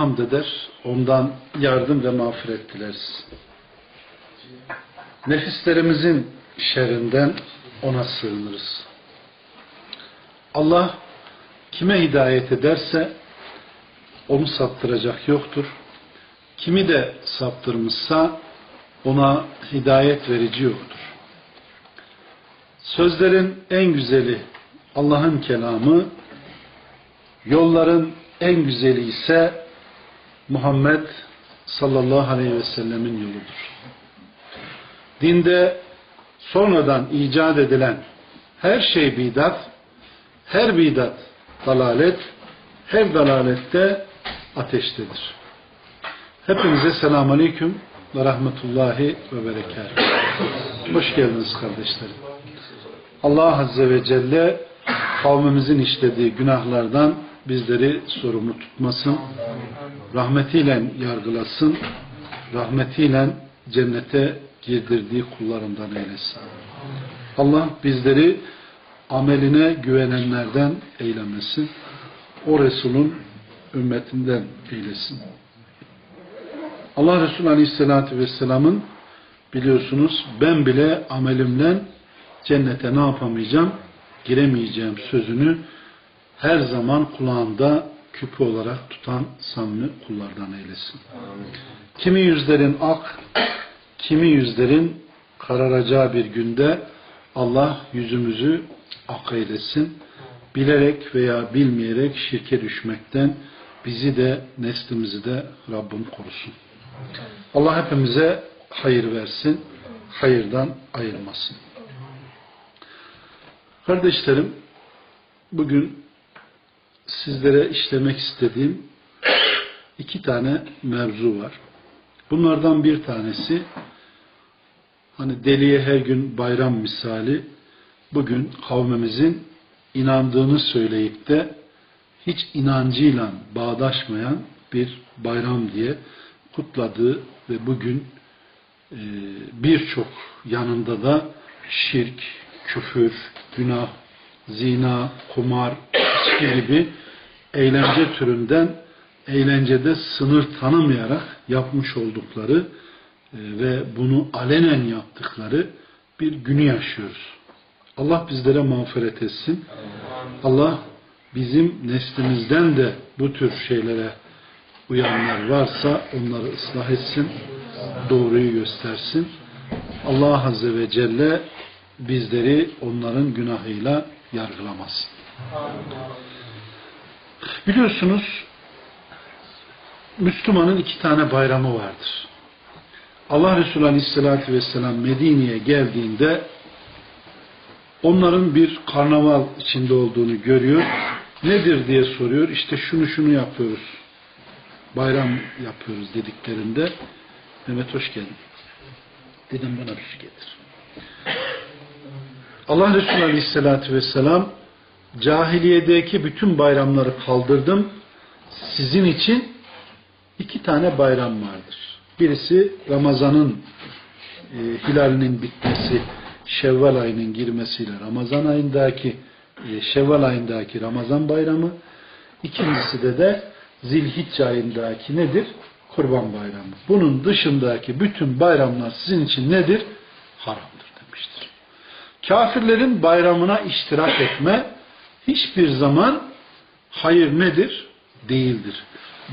hamd eder, ondan yardım ve mağfiret dileriz. Nefislerimizin şerrinden ona sığınırız. Allah kime hidayet ederse onu saptıracak yoktur. Kimi de saptırmışsa ona hidayet verici yoktur. Sözlerin en güzeli Allah'ın kelamı, yolların en güzeli ise Muhammed sallallahu aleyhi ve sellemin yoludur. Dinde sonradan icat edilen her şey bidat, her bidat dalalet, her dalalette ateştedir. Hepinize selamun aleyküm ve rahmetullahi ve berekatuhu. Hoş geldiniz kardeşlerim. Allah Azze ve Celle kavmimizin işlediği günahlardan bizleri sorumlu tutmasın. Rahmetiyle yargılasın. Rahmetiyle cennete girdirdiği kullarından eylesin. Allah bizleri ameline güvenenlerden eylemesin. O Resul'ün ümmetinden eylesin. Allah Resulü Aleyhisselatü Vesselam'ın biliyorsunuz ben bile amelimle cennete ne yapamayacağım? Giremeyeceğim sözünü her zaman kulağında küpü olarak tutan samimi kullardan eylesin. Kimi yüzlerin ak, kimi yüzlerin kararacağı bir günde Allah yüzümüzü ak eylesin. Bilerek veya bilmeyerek şirke düşmekten bizi de neslimizi de Rabbim korusun. Allah hepimize hayır versin, hayırdan ayırmasın. Kardeşlerim, bugün sizlere işlemek istediğim iki tane mevzu var. Bunlardan bir tanesi hani deliye her gün bayram misali bugün kavmimizin inandığını söyleyip de hiç inancıyla bağdaşmayan bir bayram diye kutladığı ve bugün e, birçok yanında da şirk, küfür, günah, zina, kumar, içki gibi eğlence türünden eğlencede sınır tanımayarak yapmış oldukları e, ve bunu alenen yaptıkları bir günü yaşıyoruz. Allah bizlere mağfiret etsin. Allah bizim neslimizden de bu tür şeylere uyanlar varsa onları ıslah etsin, doğruyu göstersin. Allah Azze ve Celle bizleri onların günahıyla yargılamasın. Biliyorsunuz Müslümanın iki tane bayramı vardır. Allah Resulü Aleyhisselatü Vesselam Medine'ye geldiğinde onların bir karnaval içinde olduğunu görüyor. Nedir diye soruyor. İşte şunu şunu yapıyoruz. Bayram yapıyoruz dediklerinde Mehmet hoş geldin. Dedim bana bir şey getir. Allah Resulü Aleyhisselatü Vesselam cahiliyedeki bütün bayramları kaldırdım. Sizin için iki tane bayram vardır. Birisi Ramazan'ın e, hilalinin bitmesi, Şevval ayının girmesiyle Ramazan ayındaki e, Şevval ayındaki Ramazan bayramı. İkincisi de de Zilhicce ayındaki nedir? Kurban bayramı. Bunun dışındaki bütün bayramlar sizin için nedir? Haramdır demiştir. Kafirlerin bayramına iştirak etme hiçbir zaman hayır nedir? Değildir.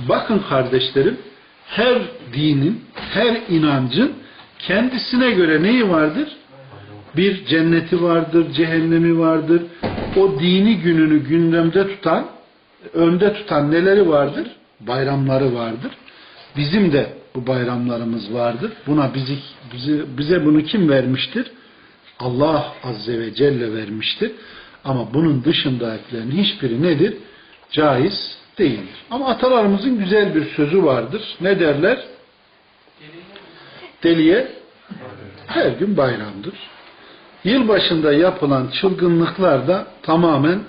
Bakın kardeşlerim, her dinin, her inancın kendisine göre neyi vardır? Bir cenneti vardır, cehennemi vardır. O dini gününü gündemde tutan, önde tutan neleri vardır? Bayramları vardır. Bizim de bu bayramlarımız vardır. Buna bizi, bizi, bize bunu kim vermiştir? Allah Azze ve Celle vermiştir. Ama bunun dışındakilerin hiçbiri nedir? Caiz değildir. Ama atalarımızın güzel bir sözü vardır. Ne derler? Deliye her gün bayramdır. Yılbaşında yapılan çılgınlıklar da tamamen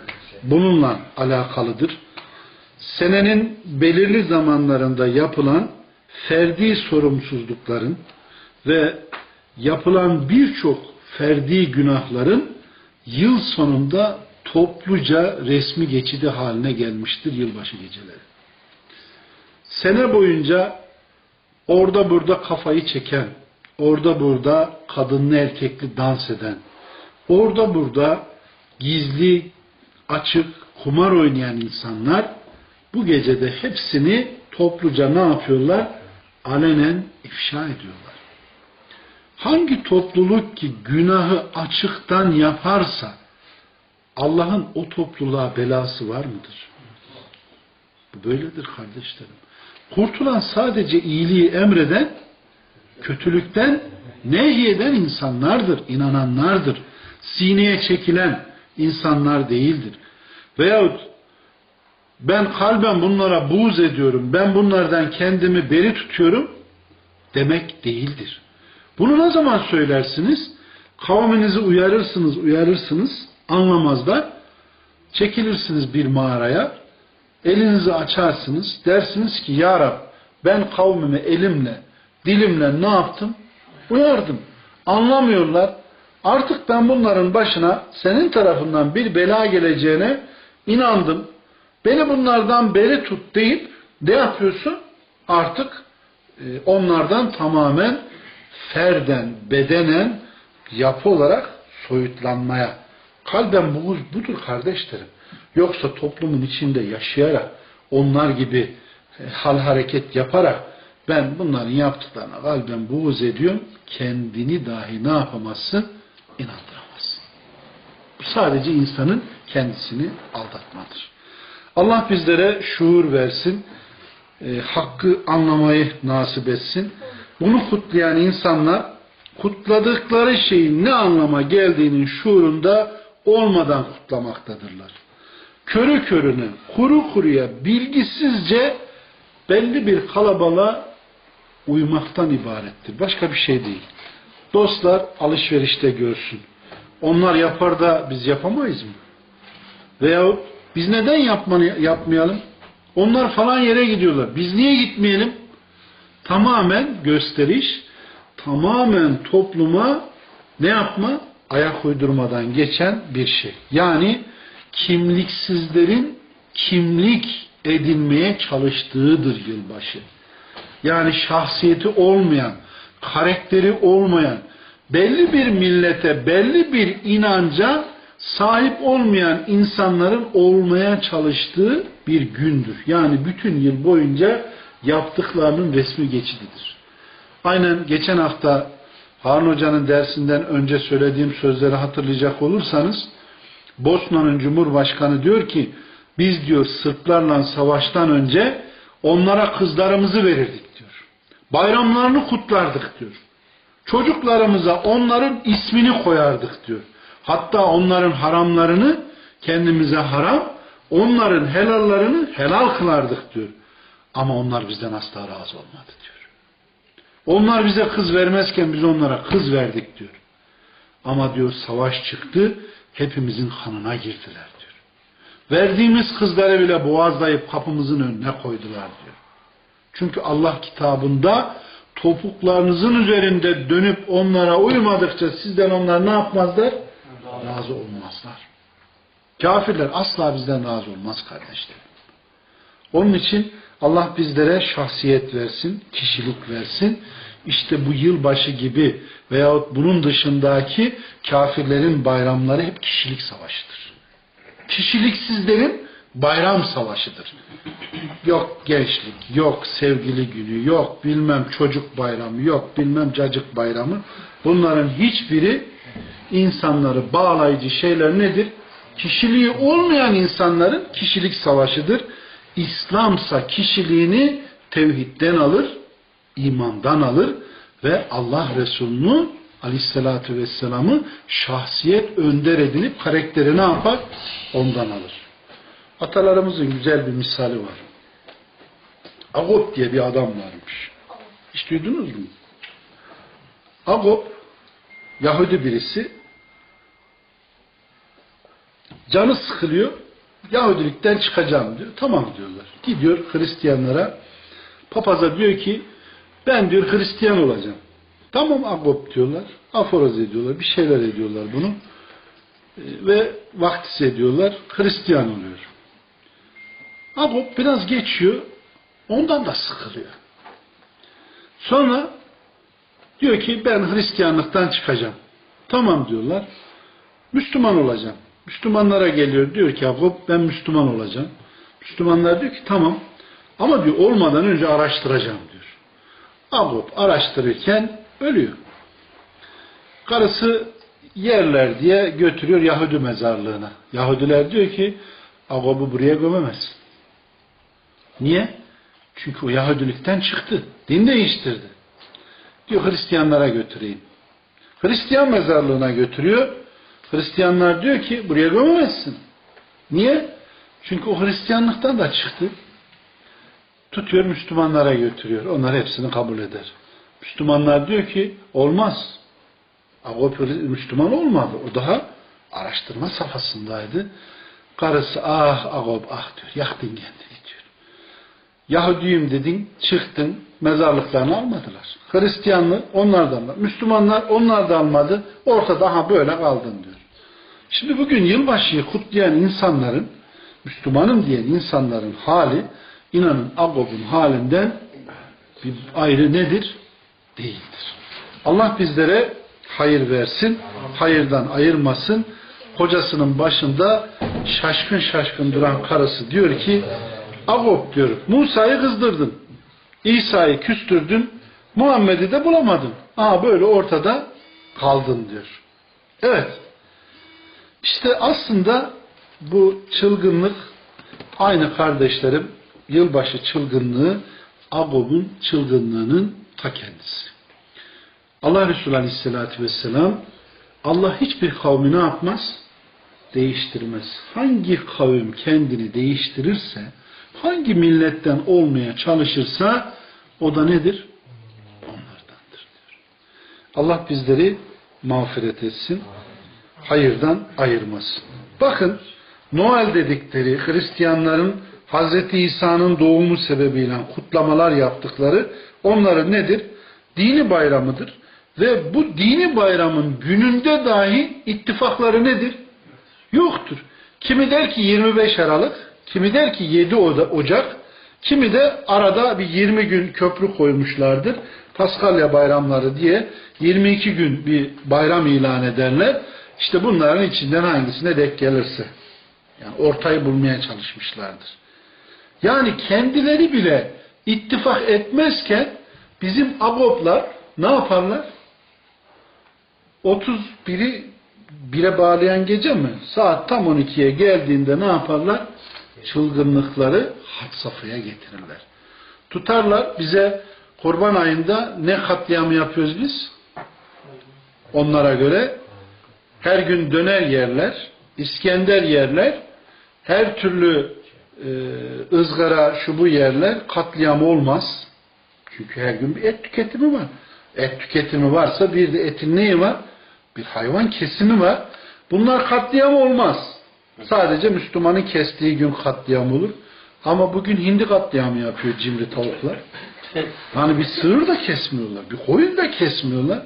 bununla alakalıdır. Senenin belirli zamanlarında yapılan ferdi sorumsuzlukların ve yapılan birçok ferdi günahların yıl sonunda topluca resmi geçidi haline gelmiştir yılbaşı geceleri. sene boyunca orada burada kafayı çeken, orada burada kadınlı erkekli dans eden, orada burada gizli, açık, kumar oynayan insanlar bu gecede hepsini topluca ne yapıyorlar? Alenen ifşa ediyorlar. Hangi topluluk ki günahı açıktan yaparsa Allah'ın o topluluğa belası var mıdır? Bu böyledir kardeşlerim. Kurtulan sadece iyiliği emreden, kötülükten nehyeden insanlardır, inananlardır. Sineye çekilen insanlar değildir. Veyahut ben kalben bunlara buğz ediyorum, ben bunlardan kendimi beri tutuyorum demek değildir. Bunu ne zaman söylersiniz? Kavminizi uyarırsınız, uyarırsınız, anlamazlar. Çekilirsiniz bir mağaraya, elinizi açarsınız, dersiniz ki Ya Rab ben kavmimi elimle, dilimle ne yaptım? Uyardım. Anlamıyorlar. Artık ben bunların başına senin tarafından bir bela geleceğine inandım. Beni bunlardan beri tut deyip ne yapıyorsun? Artık e, onlardan tamamen ferden, bedenen, yapı olarak soyutlanmaya. Kalben buğuz budur kardeşlerim. Yoksa toplumun içinde yaşayarak, onlar gibi e, hal hareket yaparak ben bunların yaptıklarına kalben buğuz ediyorum. Kendini dahi ne yapamazsın? İnandıramazsın. Bu sadece insanın kendisini aldatmadır. Allah bizlere şuur versin, e, hakkı anlamayı nasip etsin. Bunu kutlayan insanlar kutladıkları şeyin ne anlama geldiğinin şuurunda olmadan kutlamaktadırlar. Körü körüne, kuru kuruya, bilgisizce belli bir kalabalığa uymaktan ibarettir. Başka bir şey değil. Dostlar alışverişte görsün. Onlar yapar da biz yapamayız mı? Veyahut biz neden yapmanı, yapmayalım? Onlar falan yere gidiyorlar. Biz niye gitmeyelim? Tamamen gösteriş, tamamen topluma ne yapma? Ayak uydurmadan geçen bir şey. Yani kimliksizlerin kimlik edinmeye çalıştığıdır yılbaşı. Yani şahsiyeti olmayan, karakteri olmayan, belli bir millete, belli bir inanca sahip olmayan insanların olmaya çalıştığı bir gündür. Yani bütün yıl boyunca yaptıklarının resmi geçididir. Aynen geçen hafta Harun Hoca'nın dersinden önce söylediğim sözleri hatırlayacak olursanız Bosna'nın Cumhurbaşkanı diyor ki biz diyor Sırplarla savaştan önce onlara kızlarımızı verirdik diyor. Bayramlarını kutlardık diyor. Çocuklarımıza onların ismini koyardık diyor. Hatta onların haramlarını kendimize haram, onların helallarını helal kılardık diyor. Ama onlar bizden asla razı olmadı diyor. Onlar bize kız vermezken biz onlara kız verdik diyor. Ama diyor savaş çıktı, hepimizin kanına girdiler diyor. Verdiğimiz kızları bile boğazlayıp kapımızın önüne koydular diyor. Çünkü Allah kitabında topuklarınızın üzerinde dönüp onlara uymadıkça sizden onlar ne yapmazlar? Razı olmazlar. Kafirler asla bizden razı olmaz kardeşlerim. Onun için Allah bizlere şahsiyet versin, kişilik versin. İşte bu yılbaşı gibi veyahut bunun dışındaki kafirlerin bayramları hep kişilik savaşıdır. Kişiliksizlerin bayram savaşıdır. Yok gençlik, yok sevgili günü, yok bilmem çocuk bayramı, yok bilmem cacık bayramı. Bunların hiçbiri insanları bağlayıcı şeyler nedir? Kişiliği olmayan insanların kişilik savaşıdır. İslamsa kişiliğini tevhidden alır, imandan alır ve Allah Resulü'nü aleyhissalatü vesselam'ı şahsiyet önder edinip karakteri ne yapar? Ondan alır. Atalarımızın güzel bir misali var. Agop diye bir adam varmış. Hiç duydunuz mu? Agop Yahudi birisi canı sıkılıyor Yahudilikten çıkacağım diyor. Tamam diyorlar. Gidiyor Hristiyanlara papaza diyor ki ben diyor Hristiyan olacağım. Tamam Agop diyorlar. Aforoz ediyorlar. Bir şeyler ediyorlar bunu. E, ve vaktis ediyorlar. Hristiyan oluyor. Agop biraz geçiyor. Ondan da sıkılıyor. Sonra diyor ki ben Hristiyanlıktan çıkacağım. Tamam diyorlar. Müslüman olacağım. Müslümanlara geliyor diyor ki Yakup ben Müslüman olacağım. Müslümanlar diyor ki tamam ama diyor olmadan önce araştıracağım diyor. Yakup araştırırken ölüyor. Karısı yerler diye götürüyor Yahudi mezarlığına. Yahudiler diyor ki Agob'u buraya gömemezsin. Niye? Çünkü o Yahudilikten çıktı. Din değiştirdi. Diyor Hristiyanlara götüreyim. Hristiyan mezarlığına götürüyor. Hristiyanlar diyor ki buraya gömemezsin. Niye? Çünkü o Hristiyanlıktan da çıktı. Tutuyor Müslümanlara götürüyor. Onlar hepsini kabul eder. Müslümanlar diyor ki olmaz. Agop Müslüman olmadı. O daha araştırma safhasındaydı. Karısı ah Agop ah diyor. Yaktın kendini diyor. Yahudiyim dedin, çıktın, mezarlıklarını almadılar. Hristiyanlı onlardan da. Müslümanlar onlar da almadı. Ortada ha böyle kaldın diyor. Şimdi bugün yılbaşıyı kutlayan insanların, Müslümanım diyen insanların hali, inanın Agop'un halinden bir ayrı nedir? Değildir. Allah bizlere hayır versin, hayırdan ayırmasın. Kocasının başında şaşkın şaşkın duran karısı diyor ki, Agop diyor, Musa'yı kızdırdın, İsa'yı küstürdün, Muhammed'i de bulamadın. Aa böyle ortada kaldın diyor. Evet. İşte aslında bu çılgınlık aynı kardeşlerim yılbaşı çılgınlığı Agob'un çılgınlığının ta kendisi. Allah Resulü Aleyhisselatü Vesselam Allah hiçbir kavmi ne yapmaz? Değiştirmez. Hangi kavim kendini değiştirirse hangi milletten olmaya çalışırsa o da nedir? Onlardandır diyor. Allah bizleri mağfiret etsin. Hayırdan ayırmasın. Bakın Noel dedikleri Hristiyanların Hz. İsa'nın doğumu sebebiyle kutlamalar yaptıkları onların nedir? Dini bayramıdır. Ve bu dini bayramın gününde dahi ittifakları nedir? Yoktur. Kimi der ki 25 Aralık, kimi der ki 7 Ocak, kimi de arada bir 20 gün köprü koymuşlardır. Paskalya bayramları diye 22 gün bir bayram ilan ederler. İşte bunların içinden hangisine denk gelirse. Yani ortayı bulmaya çalışmışlardır. Yani kendileri bile ittifak etmezken bizim agoplar ne yaparlar? 31'i bire bağlayan gece mi? Saat tam 12'ye geldiğinde ne yaparlar? Çılgınlıkları had safhaya getirirler. Tutarlar bize kurban ayında ne katliamı yapıyoruz biz? Onlara göre her gün döner yerler, İskender yerler, her türlü e, ızgara şu bu yerler katliam olmaz. Çünkü her gün bir et tüketimi var. Et tüketimi varsa bir de etin neyi var? Bir hayvan kesimi var. Bunlar katliam olmaz. Sadece Müslümanın kestiği gün katliam olur. Ama bugün hindi katliamı yapıyor cimri tavuklar. Yani bir sığır da kesmiyorlar. Bir koyun da kesmiyorlar.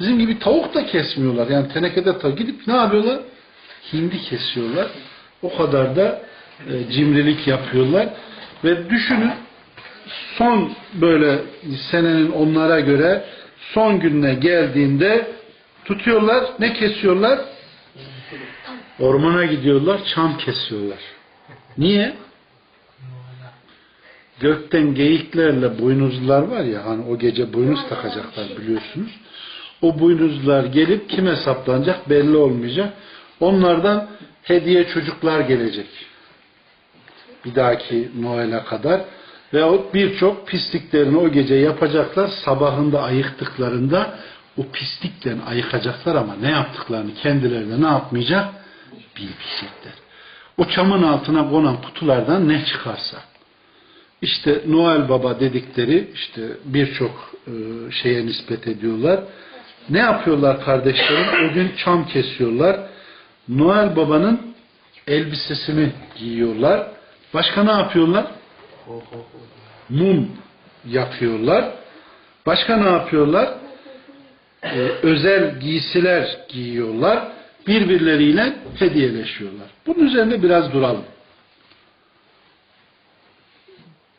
Bizim gibi tavuk da kesmiyorlar. Yani tenekede ta gidip ne yapıyorlar? Hindi kesiyorlar. O kadar da e, cimrilik yapıyorlar. Ve düşünün son böyle senenin onlara göre son gününe geldiğinde tutuyorlar. Ne kesiyorlar? Ormana gidiyorlar. Çam kesiyorlar. Niye? Gökten geyiklerle boynuzlular var ya hani o gece boynuz takacaklar biliyorsunuz. O boynuzlar gelip kime saplanacak belli olmayacak. Onlardan hediye çocuklar gelecek. Bir dahaki Noel'e kadar ve o birçok pisliklerini o gece yapacaklar. Sabahında ayıktıklarında o pislikten ayıkacaklar ama ne yaptıklarını kendilerine ne yapmayacak? Bilmeyecekler. O çamın altına konan kutulardan ne çıkarsa. İşte Noel Baba dedikleri işte birçok e, şeye nispet ediyorlar. Ne yapıyorlar kardeşlerim? O gün çam kesiyorlar. Noel Baba'nın elbisesini giyiyorlar. Başka ne yapıyorlar? Mum yapıyorlar. Başka ne yapıyorlar? Ee, özel giysiler giyiyorlar. Birbirleriyle hediyeleşiyorlar. Bunun üzerinde biraz duralım.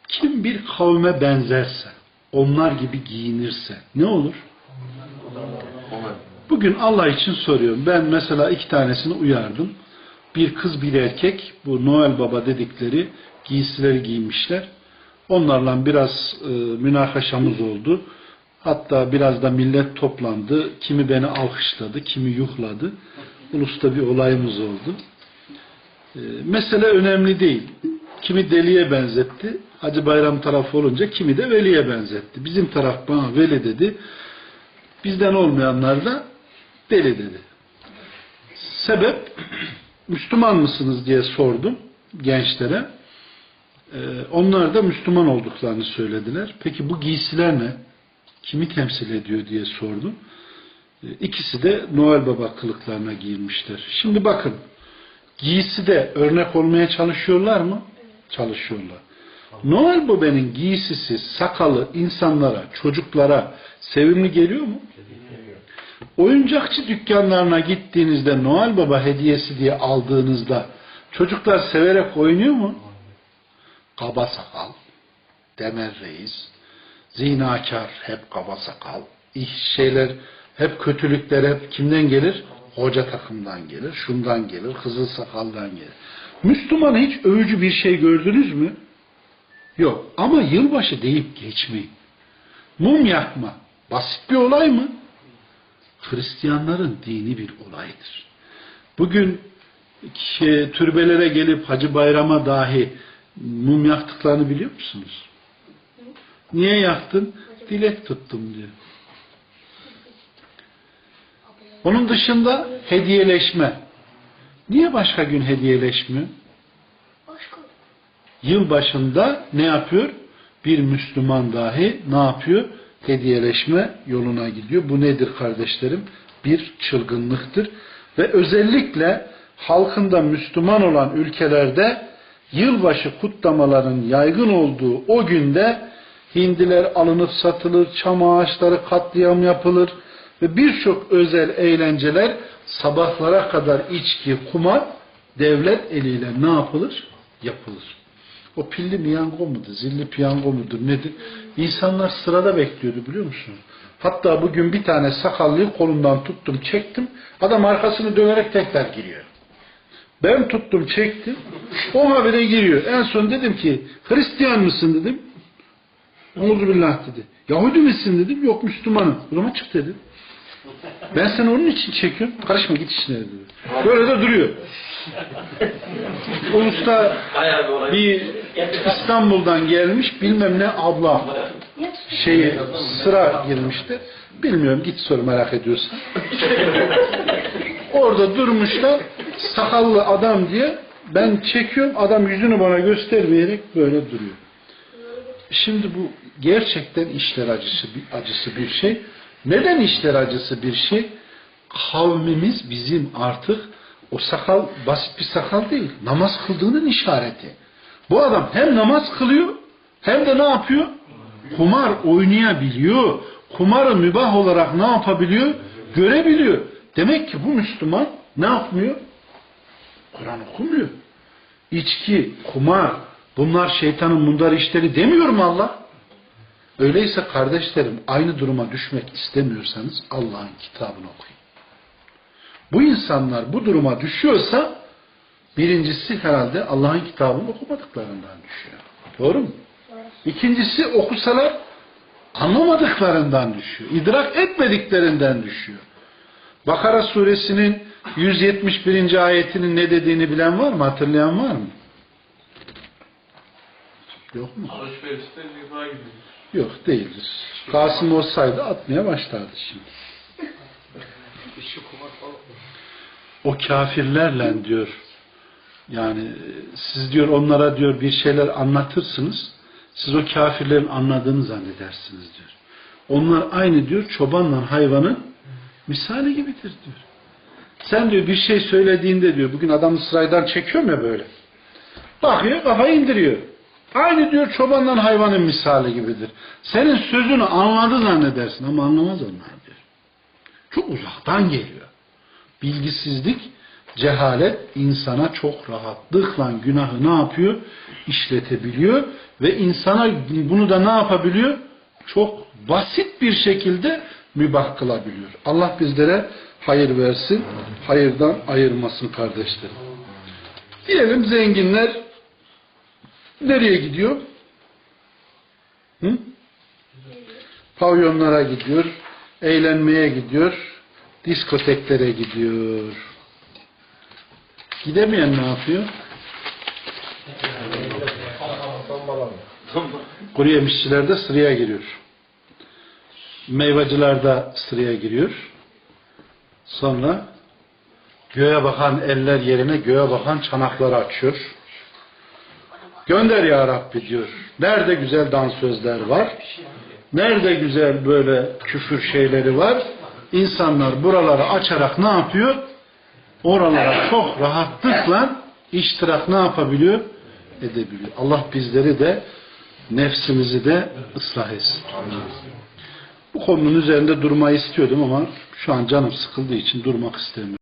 Kim bir kavme benzerse, onlar gibi giyinirse ne olur? Bugün Allah için soruyorum. Ben mesela iki tanesini uyardım. Bir kız bir erkek bu Noel Baba dedikleri giysileri giymişler. Onlarla biraz e, münakaşamız oldu. Hatta biraz da millet toplandı. Kimi beni alkışladı, kimi yuhladı. Ulusta bir olayımız oldu. E, mesele önemli değil. Kimi deliye benzetti. Hacı Bayram tarafı olunca kimi de veliye benzetti. Bizim taraf bana veli dedi. Bizden olmayanlar da deli dedi. Sebep Müslüman mısınız diye sordum gençlere. Ee, onlar da Müslüman olduklarını söylediler. Peki bu giysiler ne? Kimi temsil ediyor diye sordum. Ee, ikisi de Noel Baba kılıklarına giyinmişler. Şimdi bakın giysi de örnek olmaya çalışıyorlar mı? Çalışıyorlar. Noel Baba'nın giysisi, sakalı insanlara, çocuklara sevimli geliyor mu? Oyuncakçı dükkanlarına gittiğinizde Noel Baba hediyesi diye aldığınızda çocuklar severek oynuyor mu? Kaba sakal, Demer Reis, zinakar hep kaba sakal, şeyler hep kötülükler hep kimden gelir? Hoca takımdan gelir, şundan gelir, kızıl sakaldan gelir. Müslüman hiç övücü bir şey gördünüz mü? Yok. Ama yılbaşı deyip geçmeyin. Mum yakma. Basit bir olay mı? Hristiyanların dini bir olaydır. Bugün şey, türbelere gelip Hacı Bayram'a dahi mum yaktıklarını biliyor musunuz? Niye yaktın? Dilek tuttum diyor. Onun dışında hediyeleşme. Niye başka gün hediyeleşmiyor? Yıl başında ne yapıyor? Bir Müslüman dahi ne yapıyor? Hediyeleşme yoluna gidiyor. Bu nedir kardeşlerim? Bir çılgınlıktır. Ve özellikle halkında Müslüman olan ülkelerde yılbaşı kutlamaların yaygın olduğu o günde hindiler alınıp satılır, çam ağaçları katliam yapılır ve birçok özel eğlenceler sabahlara kadar içki, kumar devlet eliyle ne yapılır? Yapılır. O pilli piyango mudur, zilli piyango mudur nedir? İnsanlar sırada bekliyordu biliyor musun? Hatta bugün bir tane sakallıyı kolundan tuttum, çektim. Adam arkasını dönerek tekrar giriyor. Ben tuttum, çektim. O habire giriyor. En son dedim ki, Hristiyan mısın dedim. Euzubillah dedi. Yahudi misin dedim. Yok Müslümanım. O zaman çık dedim. Ben seni onun için çekiyorum. Karışma git işine dedi. Böyle de duruyor. O usta bir İstanbul'dan gelmiş bilmem ne abla şeyi sıra girmişti. Bilmiyorum git sor merak ediyorsan. Orada durmuşlar sakallı adam diye ben çekiyorum adam yüzünü bana göstermeyerek böyle duruyor. Şimdi bu gerçekten işler acısı bir, acısı bir şey. Neden işler acısı bir şey? Kavmimiz bizim artık o sakal basit bir sakal değil. Namaz kıldığının işareti. Bu adam hem namaz kılıyor hem de ne yapıyor? Kumar oynayabiliyor. Kumarı mübah olarak ne yapabiliyor? Görebiliyor. Demek ki bu Müslüman ne yapmıyor? Kur'an okumuyor. İçki, kumar, bunlar şeytanın mundar işleri demiyor mu Allah? Öyleyse kardeşlerim aynı duruma düşmek istemiyorsanız Allah'ın kitabını okuyun. Bu insanlar bu duruma düşüyorsa birincisi herhalde Allah'ın kitabını okumadıklarından düşüyor. Doğru mu? İkincisi okusalar anlamadıklarından düşüyor. İdrak etmediklerinden düşüyor. Bakara suresinin 171. ayetinin ne dediğini bilen var mı? Hatırlayan var mı? Yok mu? Alışverişte riba gidiyor. Yok değildir. Kasım olsaydı atmaya başlardı şimdi. O kafirlerle diyor yani siz diyor onlara diyor bir şeyler anlatırsınız. Siz o kafirlerin anladığını zannedersiniz diyor. Onlar aynı diyor çobanla hayvanın misali gibidir diyor. Sen diyor bir şey söylediğinde diyor bugün adamı sıraydan çekiyorum ya böyle. Bakıyor kafayı indiriyor. Aynı diyor çobanla hayvanın misali gibidir. Senin sözünü anladı zannedersin ama anlamaz onlar diyor. Çok uzaktan geliyor. Bilgisizlik Cehalet insana çok rahatlıkla günahı ne yapıyor? İşletebiliyor ve insana bunu da ne yapabiliyor? Çok basit bir şekilde mübah kılabiliyor. Allah bizlere hayır versin, hayırdan ayırmasın kardeşlerim. Diyelim zenginler nereye gidiyor? Hı? Pavyonlara gidiyor, eğlenmeye gidiyor, diskoteklere gidiyor. Gidemeyen ne yapıyor? Kuru yemişçiler de sıraya giriyor. Meyvacılar da sıraya giriyor. Sonra göğe bakan eller yerine göğe bakan çanakları açıyor. Gönder ya Rabbi diyor. Nerede güzel dansözler var? Nerede güzel böyle küfür şeyleri var? İnsanlar buraları açarak ne yapıyor? Oralara çok rahatlıkla iştirak ne yapabiliyor? Edebiliyor. Allah bizleri de nefsimizi de ıslah etsin. Bu konunun üzerinde durmayı istiyordum ama şu an canım sıkıldığı için durmak istemiyorum.